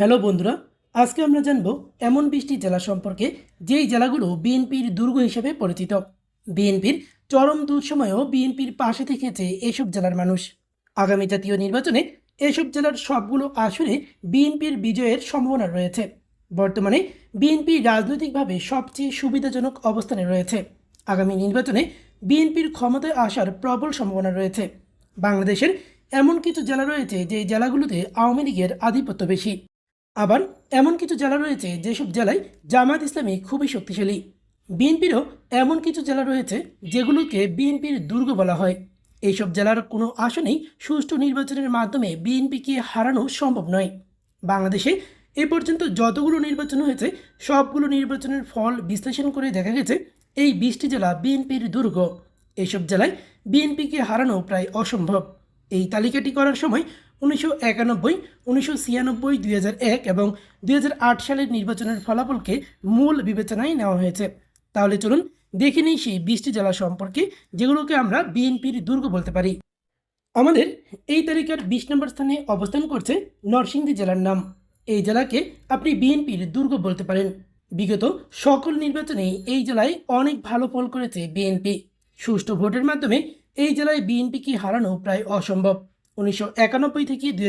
Hello বন্ধুরা, আজকে আমরা জানব এমন বিশটি জেলা সম্পর্কে, যেই জেলাগুলো বিএনপির দুর্গ হিসেবে পরিচিত। বিএনপির চরম দুঃসময়েও বিএনপির পাশে থেকেছে এসব জেলার মানুষ। আগামী জাতীয় নির্বাচনে এসব জেলার সবগুলো আসনে বিএনপির বিজয়ের সম্ভাবনা রয়েছে। বর্তমানে বিএনপি রাজনৈতিকভাবে সবচেয়ে সুবিধাজনক অবস্থানে রয়েছে। আগামী নির্বাচনে বিএনপির ক্ষমতায় আসার প্রবল সম্ভাবনা রয়েছে। বাংলাদেশের এমন কিছু জেলা রয়েছে যে জেলাগুলোতে আওয়ামী লীগের আধিপত্য বেশি। আবার এমন কিছু জেলা রয়েছে যেসব জেলায় জামাত ইসলামী খুবই শক্তিশালী। বিএনপিরও এমন কিছু জেলা রয়েছে যেগুলোকে বিএনপির দুর্গ বলা হয়। এইসব জেলার কোনো আসনেই সুষ্ঠু নির্বাচনের মাধ্যমে বিএনপিকে হারানো সম্ভব নয়। বাংলাদেশে এ পর্যন্ত যতগুলো নির্বাচন হয়েছে, সবগুলো নির্বাচনের ফল বিশ্লেষণ করে দেখা গেছে, এই বিশটি জেলা বিএনপির দুর্গ। এইসব জেলায় বিএনপিকে হারানো প্রায় অসম্ভব। এই তালিকাটি করার সময় উনিশশো একানব্বই, উনিশশো ছিয়ানব্বই, দুই এক এবং দুই হাজার আট সালের নির্বাচনের ফলাফলকে মূল বিবেচনায় নেওয়া হয়েছে। তাহলে চলুন দেখে নিই সেই বিশটি জেলা সম্পর্কে, যেগুলোকে আমরা বিএনপির দুর্গ বলতে পারি। আমাদের এই তালিকার বিশ নম্বর স্থানে অবস্থান করছে নরসিংদী জেলার নাম। এই জেলাকে আপনি বিএনপির দুর্গ বলতে পারেন। বিগত সকল নির্বাচনে এই জেলায় অনেক ভালো ফল করেছে বিএনপি। সুষ্ঠু ভোটের মাধ্যমে এই জেলায় বিএনপিকে হারানো প্রায় অসম্ভব। উনিশশো একানব্বই থেকে দুই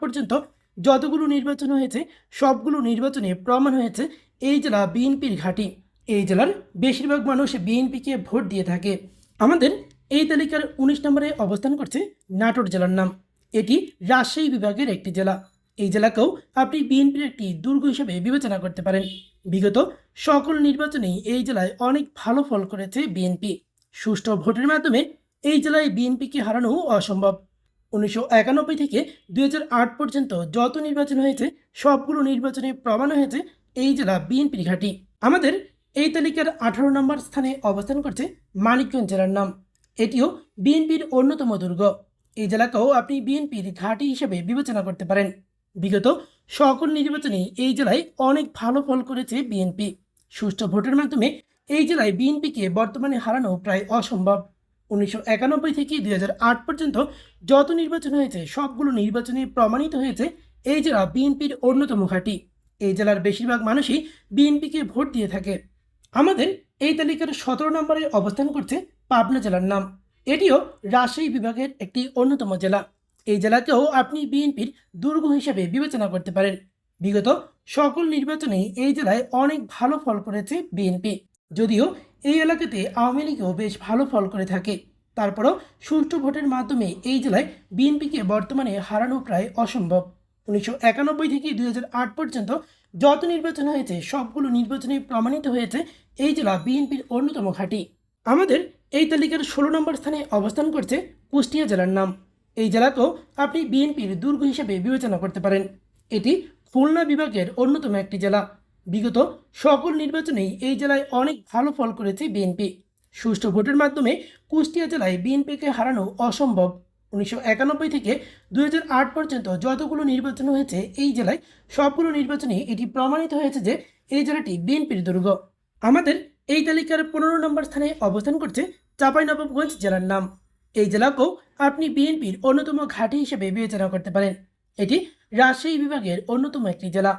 পর্যন্ত যতগুলো নির্বাচন হয়েছে, সবগুলো নির্বাচনে প্রমাণ হয়েছে এই জেলা বিএনপির ঘাঁটি। এই জেলার বেশিরভাগ মানুষ বিএনপিকে ভোট দিয়ে থাকে। আমাদের এই তালিকার উনিশ নম্বরে অবস্থান করছে নাটোর জেলার নাম। এটি রাজশাহী বিভাগের একটি জেলা। এই জেলাকেও আপনি বিএনপির একটি দুর্গ হিসেবে বিবেচনা করতে পারেন। বিগত সকল নির্বাচনেই এই জেলায় অনেক ভালো ফল করেছে বিএনপি। সুষ্ঠু ভোটের মাধ্যমে এই জেলায় বিএনপিকে হারানো অসম্ভব। উনিশশো একানব্বই থেকে দুই পর্যন্ত যত নির্বাচন হয়েছে, সবগুলো নির্বাচনে প্রমাণ হয়েছে এই জেলা বিএনপির ঘাঁটি। আমাদের এই তালিকার আঠারো নম্বর স্থানে অবস্থান করছে মানিকগঞ্জ জেলার নাম। এটিও বিএনপির অন্যতম দুর্গ। এই জেলাকেও আপনি বিএনপির ঘাঁটি হিসেবে বিবেচনা করতে পারেন। বিগত সকল নির্বাচনে এই জেলায় অনেক ভালো ফল করেছে বিএনপি। সুষ্ঠু ভোটের মাধ্যমে এই জেলায় বিএনপিকে বর্তমানে হারানো প্রায় অসম্ভব। উনিশশো একানব্বই থেকে দুই পর্যন্ত যত নির্বাচন হয়েছে, সবগুলো নির্বাচনে প্রমাণিত হয়েছে এই জেলা বিএনপির অন্যতম ঘাঁটি। এই জেলার বেশিরভাগ মানুষই বিএনপিকে ভোট দিয়ে থাকে। আমাদের এই তালিকার সতেরো নম্বরে অবস্থান করছে পাবনা জেলার নাম। এটিও রাজশাহী বিভাগের একটি অন্যতম জেলা। এই জেলাকেও আপনি বিএনপির দুর্গ হিসেবে বিবেচনা করতে পারেন। বিগত সকল নির্বাচনেই এই জেলায় অনেক ভালো ফল করেছে বিএনপি। যদিও এই এলাকাতে আওয়ামী লীগও বেশ ভালো ফল করে থাকে। তারপরও সুষ্ঠু ভোটের মাধ্যমে এই জেলায় বিএনপিকে বর্তমানে হারানো প্রায় অসম্ভব। উনিশশো একানব্বই থেকে দুই পর্যন্ত যত নির্বাচন হয়েছে, সবগুলো নির্বাচনে প্রমাণিত হয়েছে এই জেলা বিএনপির অন্যতম ঘাঁটি। আমাদের এই তালিকার ষোলো নম্বর স্থানে অবস্থান করছে কুষ্টিয়া জেলার নাম। এই জেলাকেও আপনি বিএনপির দুর্গ হিসেবে বিবেচনা করতে পারেন। এটি খুলনা বিভাগের অন্যতম একটি জেলা। বিগত সকল নির্বাচনেই এই জেলায় অনেক ভালো ফল করেছে বিএনপি। সুষ্ঠু ভোটের মাধ্যমে কুষ্টিয়া জেলায় বিএনপিকে হারানো অসম্ভব। উনিশশো একানব্বই থেকে দুই পর্যন্ত যতগুলো নির্বাচন হয়েছে এই জেলায় সবগুলো নির্বাচনে এটি প্রমাণিত হয়েছে যে এই জেলাটি বিএনপির দুর্গ। আমাদের এই তালিকার পনেরো নম্বর স্থানে অবস্থান করছে চাঁপাইনবাবগঞ্জ জেলার নাম। এই জেলাকেও আপনি বিএনপির অন্যতম ঘাঁটি হিসেবে বিবেচনা করতে পারেন। এটি রাজশাহী বিভাগের অন্যতম একটি জেলা।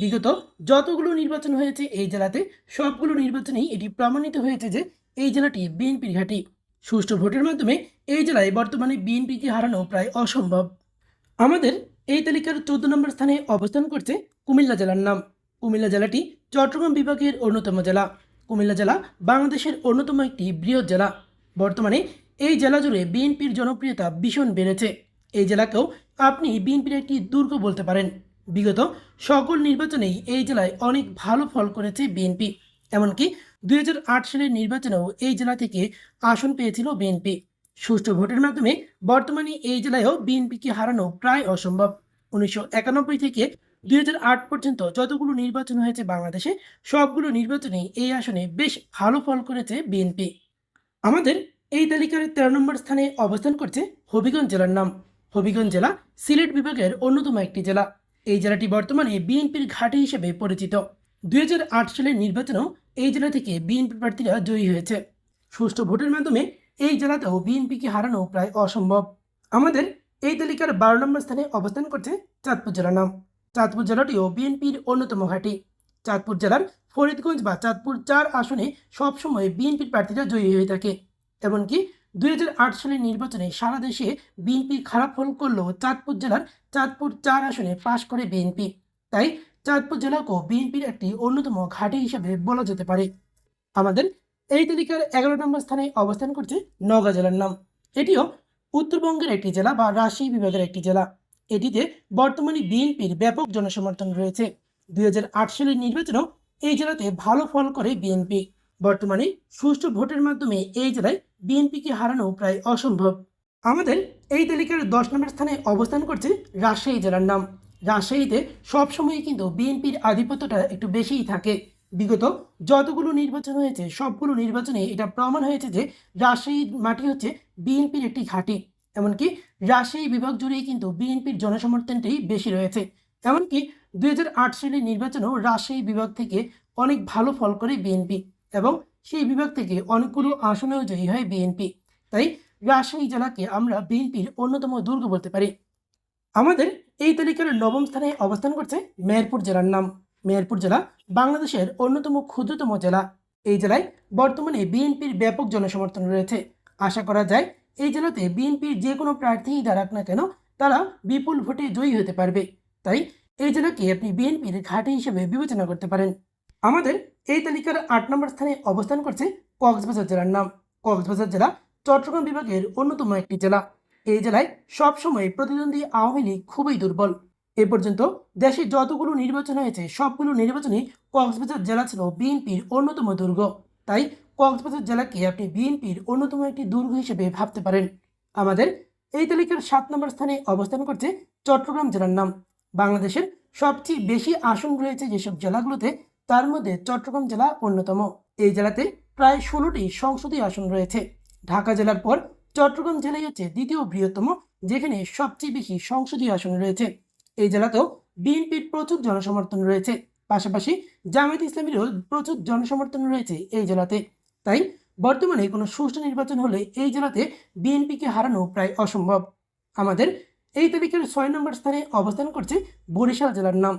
বিগত যতগুলো নির্বাচন হয়েছে এই জেলাতে সবগুলো নির্বাচনেই এটি প্রমাণিত হয়েছে যে এই জেলাটি বিএনপির ঘাঁটি। সুষ্ঠু ভোটের মাধ্যমে এই জেলায় বর্তমানে বিএনপিকে হারানো প্রায় অসম্ভব। আমাদের এই তালিকার চোদ্দ নম্বর স্থানে অবস্থান করছে কুমিল্লা জেলার নাম। কুমিল্লা জেলাটি চট্টগ্রাম বিভাগের অন্যতম জেলা। কুমিল্লা জেলা বাংলাদেশের অন্যতম একটি বৃহৎ জেলা। বর্তমানে এই জেলা জুড়ে বিএনপির জনপ্রিয়তা ভীষণ বেড়েছে। এই জেলাকেও আপনি বিএনপির একটি দুর্গ বলতে পারেন। বিগত সকল নির্বাচনেই এই জেলায় অনেক ভালো ফল করেছে বিএনপি। এমনকি দুই হাজার আট সালের নির্বাচনেও এই জেলা থেকে আসন পেয়েছিল বিএনপি। সুষ্ঠু ভোটের মাধ্যমে বর্তমানে এই জেলায়ও বিএনপিকে হারানো প্রায় অসম্ভব। উনিশশো একানব্বই থেকে দুই পর্যন্ত যতগুলো নির্বাচন হয়েছে বাংলাদেশে, সবগুলো নির্বাচনেই এই আসনে বেশ ভালো ফল করেছে বিএনপি। আমাদের এই তালিকার তেরো নম্বর স্থানে অবস্থান করছে হবিগঞ্জ জেলার নাম। হবিগঞ্জ জেলা সিলেট বিভাগের অন্যতম একটি জেলা। এই জেলাটি বর্তমানে বিএনপির ঘাঁটি হিসেবে পরিচিত। দুই হাজার আট সালের নির্বাচনেও এই জেলা থেকে বিএনপি প্রার্থীরা জয়ী হয়েছে। সুষ্ঠু ভোটের মাধ্যমে এই জেলাতেও বিএনপিকে হারানো প্রায় অসম্ভব। আমাদের এই তালিকার বারো নম্বর স্থানে অবস্থান করছে চাঁদপুর জেলার নাম। চাঁদপুর জেলাটিও বিএনপির অন্যতম ঘাঁটি। চাঁদপুর জেলার ফরিদগঞ্জ বা চাঁদপুর চার আসনে সবসময় বিএনপির প্রার্থীরা জয়ী হয়ে থাকে। এমনকি দুই হাজার আট সালের নির্বাচনে সারা দেশে বিএনপি খারাপ ফল করলেও চাঁদপুর জেলার চাঁদপুর চার আসনে পাশ করে বিএনপি। তাই চাঁদপুর জেলাকেও বিএনপির একটি অন্যতম ঘাঁটি হিসেবে বলা যেতে পারে। আমাদের এই তালিকার এগারো নম্বর স্থানে অবস্থান করছে নওগাঁ জেলার নাম। এটিও উত্তরবঙ্গের একটি জেলা বা রাজশাহী বিভাগের একটি জেলা। এটিতে বর্তমানে বিএনপির ব্যাপক জনসমর্থন রয়েছে। দুই হাজার আট সালের নির্বাচনেও এই জেলাতে ভালো ফল করে বিএনপি। বর্তমানে সুষ্ঠু ভোটের মাধ্যমে এই জেলায় বিএনপিকে হারানো প্রায় অসম্ভব। আমাদের এই তালিকার দশ নম্বর স্থানে অবস্থান করছে রাজশাহী জেলার নাম। রাজশাহীতে সবসময় কিন্তু বিএনপির আধিপত্যটা একটু বেশিই থাকে। বিগত যতগুলো নির্বাচন হয়েছে, সবগুলো নির্বাচনে এটা প্রমাণ হয়েছে যে রাজশাহীর মাটি হচ্ছে বিএনপির একটি ঘাঁটি। এমনকি রাজশাহী বিভাগ জুড়েই কিন্তু বিএনপির জনসমর্থনটাই বেশি রয়েছে। এমনকি দুই হাজার আট সালের নির্বাচনেও রাজশাহী বিভাগ থেকে অনেক ভালো ফল করে বিএনপি। এবং সেই বিভাগ থেকে অনেকগুলো আসনেও জয়ী হয় বিএনপি। তাই রাজশাহী জেলাকে আমরা বিএনপির অন্যতম দুর্গ বলতে পারি। আমাদের এই তালিকার নবম স্থানে অবস্থান করছে মেহেরপুর জেলার নাম। মেহেরপুর জেলা বাংলাদেশের অন্যতম ক্ষুদ্রতম জেলা। এই জেলায় বর্তমানে বিএনপির ব্যাপক জনসমর্থন রয়েছে। আশা করা যায় এই জেলাতে বিএনপির যে কোনো প্রার্থীই দাঁড়াক না কেন, তারা বিপুল ভোটে জয়ী হতে পারবে। তাই এই জেলাকে আপনি বিএনপির ঘাঁটি হিসেবে বিবেচনা করতে পারেন। আমাদের এই তালিকার আট নম্বর স্থানে অবস্থান করছে কক্সবাজার জেলার নাম। কক্সবাজার জেলা চট্টগ্রাম বিভাগের অন্যতম একটি জেলা। এই জেলায় সবসময় প্রতিদ্বন্দ্বী আওয়ামী লীগ খুবই দুর্বল। এ পর্যন্ত দেশে যতগুলো নির্বাচন হয়েছে, সবগুলো নির্বাচনই কক্সবাজার জেলা ছিল বিএনপির অন্যতম দুর্গ। তাই কক্সবাজার জেলাকে আপনি বিএনপির অন্যতম একটি দুর্গ হিসেবে ভাবতে পারেন। আমাদের এই তালিকার সাত নম্বর স্থানে অবস্থান করছে চট্টগ্রাম জেলার নাম। বাংলাদেশের সবচেয়ে বেশি আসন রয়েছে যেসব জেলাগুলোতে তার মধ্যে চট্টগ্রাম জেলা অন্যতম। এই জেলাতে প্রায় ষোলোটি সংসদীয় আসন রয়েছে। ঢাকা জেলার পর চট্টগ্রাম জেলাই হচ্ছে দ্বিতীয় বৃহত্তম, যেখানে সবচেয়ে বেশি সংসদীয় আসন রয়েছে। এই জেলাতেও বিএনপির প্রচুর জনসমর্থন রয়েছে। পাশাপাশি জামায়াত ইসলামীরও প্রচুর জনসমর্থন রয়েছে এই জেলাতে। তাই বর্তমানে কোনো সুষ্ঠু নির্বাচন হলে এই জেলাতে বিএনপিকে হারানো প্রায় অসম্ভব। আমাদের এই তালিকার ছয় নম্বর স্থানে অবস্থান করছে বরিশাল জেলার নাম।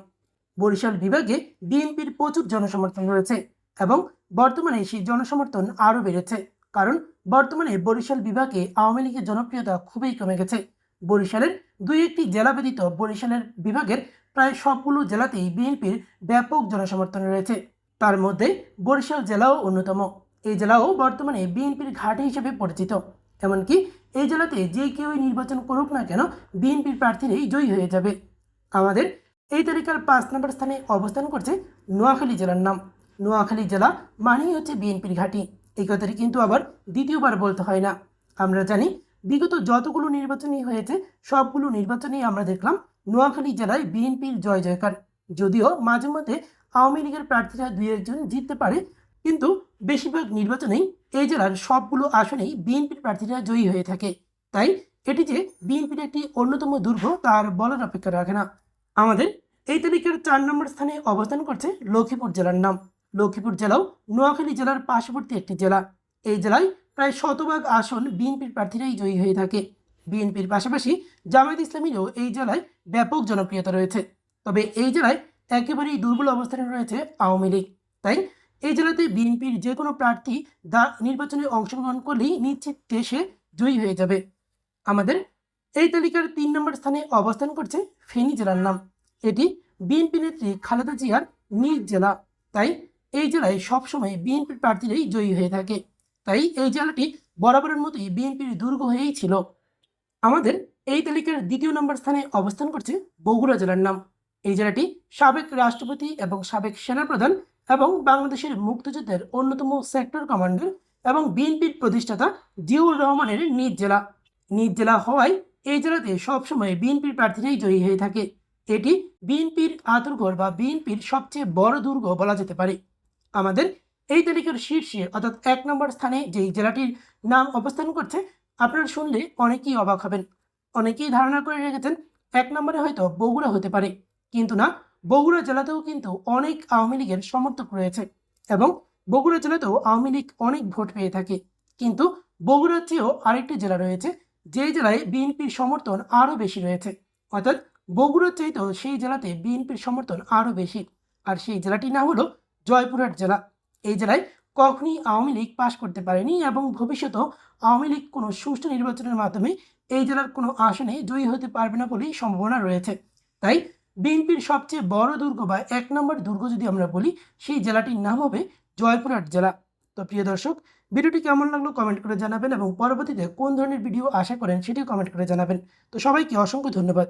বরিশাল বিভাগে বিএনপির প্রচুর জনসমর্থন রয়েছে এবং বর্তমানে সেই জনসমর্থন আরও বেড়েছে। কারণ বর্তমানে বরিশাল বিভাগে আওয়ামী লীগের জনপ্রিয়তা খুবই কমে গেছে। বরিশালের দুই একটি জেলা ব্যতীত বরিশালের বিভাগের প্রায় সবগুলো জেলাতেই বিএনপির ব্যাপক জনসমর্থন রয়েছে। তার মধ্যে বরিশাল জেলাও অন্যতম। এই জেলাও বর্তমানে বিএনপির ঘাঁটি হিসেবে পরিচিত। এমনকি এই জেলাতে যে কেউই নির্বাচন করুক না কেন বিএনপির প্রার্থীরাই জয়ী হয়ে যাবে। আমাদের এই তালিকার পাঁচ নম্বর স্থানে অবস্থান করছে নোয়াখালী জেলার নাম। নোয়াখালী জেলা মানেই হচ্ছে বিএনপির ঘাঁটি। এই কথাটি কিন্তু আবার দ্বিতীয়বার বলতে হয় না। আমরা জানি বিগত যতগুলো নির্বাচনই হয়েছে, সবগুলো নির্বাচনেই আমরা দেখলাম নোয়াখালী জেলায় বিএনপির জয় জয়কার। যদিও মাঝে মধ্যে আওয়ামী লীগের প্রার্থীরা দুই একজন জিততে পারে, কিন্তু বেশিরভাগ নির্বাচনেই এই জেলার সবগুলো আসনেই বিএনপির প্রার্থীরা জয়ী হয়ে থাকে। তাই এটি যে বিএনপির একটি অন্যতম দুর্গ, তার বলার অপেক্ষা রাখে না। আমাদের এই তালিকার চার নম্বর স্থানে অবস্থান করছে লক্ষ্মীপুর জেলার নাম। লক্ষ্মীপুর জেলাও নোয়াখালী জেলার পার্শ্ববর্তী একটি জেলা। এই জেলায় প্রায় শতভাগ আসন বিএনপির প্রার্থীরাই জয়ী হয়ে থাকে। বিএনপির পাশাপাশি জামায়াত ইসলামীরও এই জেলায় ব্যাপক জনপ্রিয়তা রয়েছে। তবে এই জেলায় একেবারেই দুর্বল অবস্থানে রয়েছে আওয়ামী লীগ। তাই এই জেলাতে বিএনপির যে কোনো প্রার্থী দা, নির্বাচনে অংশগ্রহণ করলেই নিশ্চিত দেশে জয়ী হয়ে যাবে। আমাদের এই তালিকার তিন নম্বর স্থানে অবস্থান করছে ফেনী জেলার নাম। এটি বিএনপি নেত্রী খালেদা জিয়ার নিজ জেলা। তাই এই জেলায় সবসময় বিএনপির প্রার্থীরাই জয়ী হয়ে থাকে। তাই এই জেলাটি বরাবরের মতোই বিএনপির দুর্গ হয়েই ছিল। আমাদের এই তালিকার দ্বিতীয় নম্বর স্থানে অবস্থান করছে বগুড়া জেলার নাম। এই জেলাটি সাবেক রাষ্ট্রপতি এবং সাবেক সেনাপ্রধান এবং বাংলাদেশের মুক্তিযুদ্ধের অন্যতম সেক্টর কমান্ডার এবং বিএনপির প্রতিষ্ঠাতা জিউর রহমানের নিজ জেলা। নিজ জেলা হওয়ায় এই জেলাতে সবসময় বিএনপির প্রার্থীরাই জয়ী হয়ে থাকে। এটি বিএনপির আতরগড় বা বিএনপির সবচেয়ে বড় দুর্গ বলা যেতে পারে। আমাদের এই তালিকার শীর্ষে, অর্থাৎ এক নম্বর স্থানে যেই জেলাটির নাম অবস্থান করছে, আপনারা শুনলে অনেকেই অবাক হবেন। অনেকেই ধারণা করে রেখেছেন এক নম্বরে হয়তো বগুড়া হতে পারে। কিন্তু না, বগুড়া জেলাতেও কিন্তু অনেক আওয়ামী লীগের সমর্থক রয়েছে এবং বগুড়া জেলাতেও আওয়ামী লীগ অনেক ভোট পেয়ে থাকে। কিন্তু বগুড়ার চেয়েও আরেকটি জেলা রয়েছে যে জেলায় বিএনপির সমর্থন আরও বেশি রয়েছে। অর্থাৎ বগুড়ার চাইতেও সেই জেলাতে বিএনপির সমর্থন আরও বেশি। আর সেই জেলাটির নাম হলো জয়পুরহাট জেলা। এই জেলায় কখনই আওয়ামী লীগ পাশ করতে পারেনি এবং ভবিষ্যতেও আওয়ামী লীগ কোনো সুষ্ঠু নির্বাচনের মাধ্যমে এই জেলার কোনো আসনে জয়ী হতে পারবে না বলেই সম্ভাবনা রয়েছে। তাই বিএনপির সবচেয়ে বড় দুর্গ বা এক নম্বর দুর্গ যদি আমরা বলি, সেই জেলাটির নাম হবে জয়পুরহাট জেলা। তো প্রিয় দর্শক, ভিডিওটি কেমন লাগল কমেন্ট করে জানাবেন এবং পরবর্তীতে কোন ধরনের ভিডিও আশা করেন সেটিও কমেন্ট করে জানাবেন। তো সবাইকে অসংখ্য ধন্যবাদ।